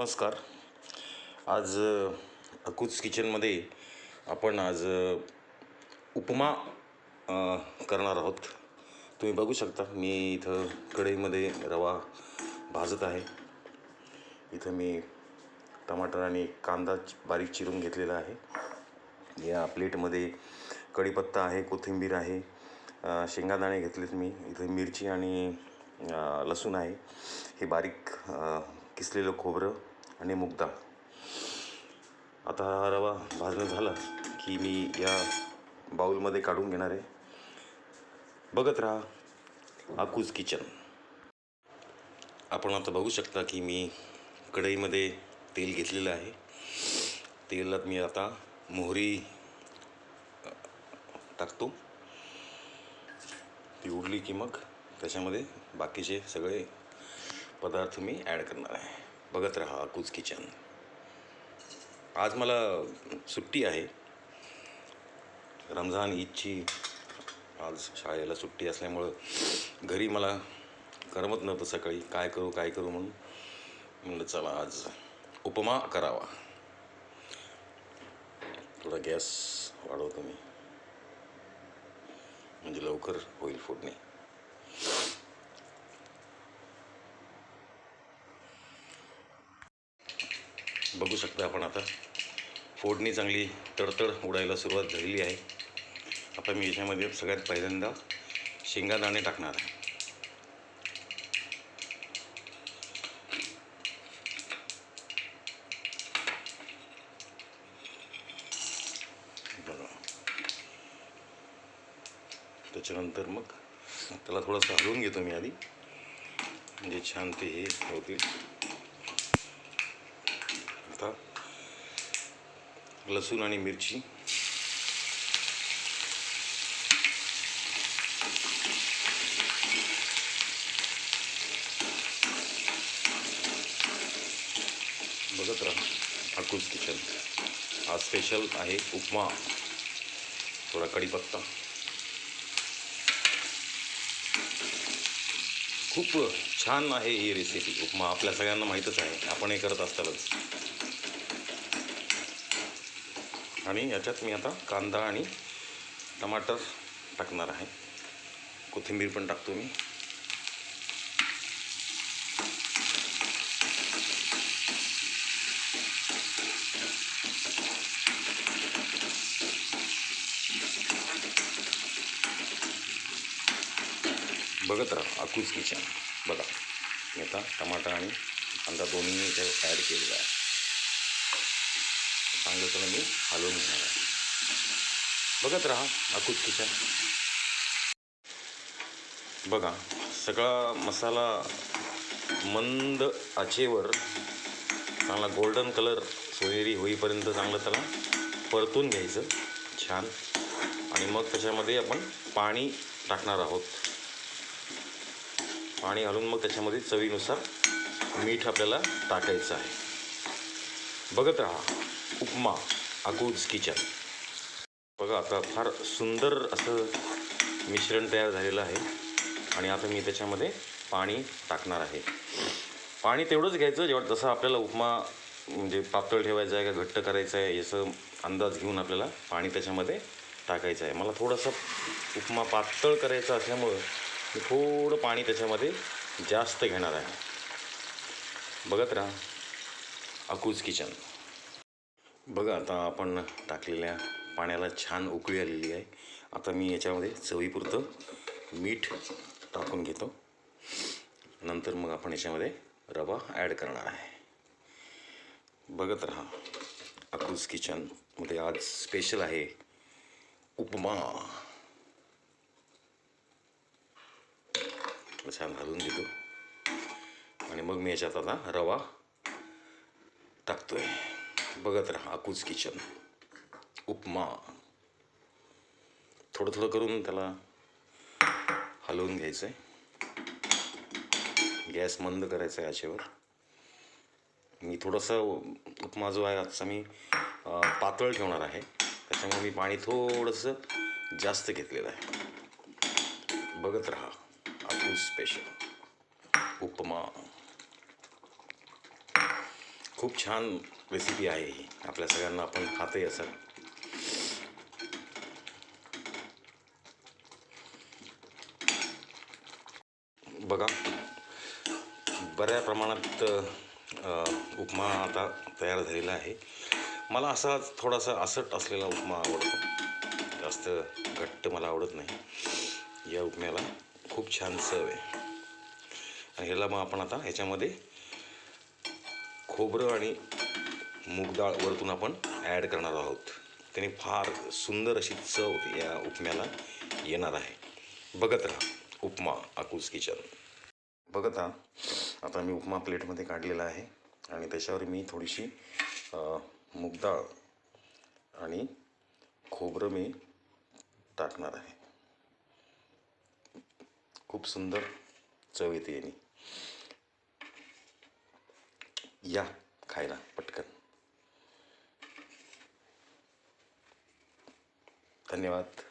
नमस्कार. आज अकूच किचनमध्ये आपण आज उपमा करणार आहोत. तुम्ही बघू शकता मी इथं कढईमध्ये रवा भाजत आहे. इथं मी टमाटर आणि कांदा बारीक चिरून घेतलेला आहे. या प्लेटमध्ये कढीपत्ता आहे कोथिंबीर आहे शेंगादाणे घेतलेत मी. इथं मिरची आणि लसूण आहे. हे बारीक किसलेलं खोबरं आणि मुक्ता आता हा रवा भाजणं झाला की मी या बाऊलमध्ये काढून घेणार आहे. बघत राहा आकूज किचन. आपण आता बघू शकता की मी कढईमध्ये तेल घेतलेलं आहे. तेलात मी आता मोहरी टाकतो. ती उडली की मग त्याच्यामध्ये बाकीचे सगळे पदार्थ मी ॲड करणार आहे. बघत राहा कुच किचन. आज मला सुट्टी आहे. रमजान ईदची आज शाळेला सुट्टी असल्यामुळं घरी मला करमत नव्हतं सकाळी. काय करू काय करू म्हणून? म्हणलं चला आज उपमा करावा. थोडा गॅस वाढवतो मी. म्हणजे लवकर होईल फोडणी. बघू शकता आपण आता. फोडणी चांगली तडतड उडायला सुरुवात झालेली आहे. आता मी याच्यामध्ये सगळ्यात पहिल्यांदा शेंगादाणे टाकणार आहे. त्याच्यानंतर मग त्याला थोडंसं हलवून घेतो मी आधी. म्हणजे छान ते हे होतील. आता लसूण आणि मिरची. बघत राहा अकूज किचन हा स्पेशल आहे उपमा. थोडा कढीपत्ता खूप छान आहे ही रेसिपी उपमा आपल्या सगळ्यांना माहीतच आहे. आपण हे करत असतालच. आणि याच्यात मी आता कांदा आणि टमाटर टाकणार आहे. कोथिंबीर पण टाकतो मी. बघत राहा अकूज किचन. बघा मी आता टमाटर आणि कांदा दोन्ही याच्यात ॲड केलेला आहे. चांगलं त्याला मी हलवून घेणार आहे. बघत राहा अकूत किचन. बघा सगळा मसाला मंद आचेवर चांगला गोल्डन कलर सोनेरी होईपर्यंत चांगलं त्याला परतून घ्यायचं छान. आणि मग त्याच्यामध्ये आपण पाणी टाकणार आहोत. पाणी घालून मग त्याच्यामध्ये चवीनुसार मीठ आपल्याला टाकायचं आहे. बघत राहा. उपमा अकूज किचन बघा आता फार सुंदर असं मिश्रण तयार झालेलं आहे. आणि आता मी त्याच्यामध्ये पाणी टाकणार आहे. पाणी तेवढंच घ्यायचं जेव्हा जसं आपल्याला उपमा म्हणजे पातळ ठेवायचं आहे का घट्ट करायचं आहे याचं अंदाज घेऊन आपल्याला पाणी त्याच्यामध्ये टाकायचं आहे. मला थोडंसं उपमा पातळ करायचा असल्यामुळं मी थोडं पाणी त्याच्यामध्ये जास्त घेणार आहे. बघत राहा अकूज किचन. बघा आता आपण टाकलेल्या पाण्याला छान उकळी आलेली आहे. आता मी याच्यामध्ये चवीपुरतं मीठ टाकून घेतो. नंतर मग आपण याच्यामध्ये रवा ॲड करणार आहे. बघत राहा अकूज किचनमध्ये आज स्पेशल आहे उपमा. छान घालून देतो आणि मग मी याच्यात आता रवा टाकतो आहे बघत राहा अकूज किचन उपमा. थोडं थोडं करून त्याला हलवून घ्यायचं आहे गॅस मंद करायचा आहे आशेवर. मी थोडंसं उपमा जो आहे आजचा मी पातळ ठेवणार आहे. त्याच्यामुळे मी पाणी थोडंसं जास्त घेतलेलं आहे. बघत राहा अकूज स्पेशल उपमा. खूप छान रेसिपी आहे ही. आपल्या सगळ्यांना आपण खातही असाल बघा बऱ्या प्रमाणात उपमा आता तयार झालेला आहे. मला असा थोडासा असट असलेला उपमा आवडतो. जास्त घट्ट मला आवडत नाही. या उपम्याला खूप छान चव आहे. आणि ह्याला मग आपण आता ह्याच्यामध्ये खोबरं आणि मूगडाळ वरतून आपण ॲड करणार आहोत. त्याने फार सुंदर अशी चव या उपम्याला येणार आहे. बघत राहा उपमा अकूज किचन. बघत राहा आता मी उपमा प्लेटमध्ये काढलेला आहे आणि त्याच्यावर मी थोडीशी मूगडाळ आणि खोबरं मी टाकणार आहे. खूप सुंदर चव येते याने. या खायला पटकन. धन्यवाद.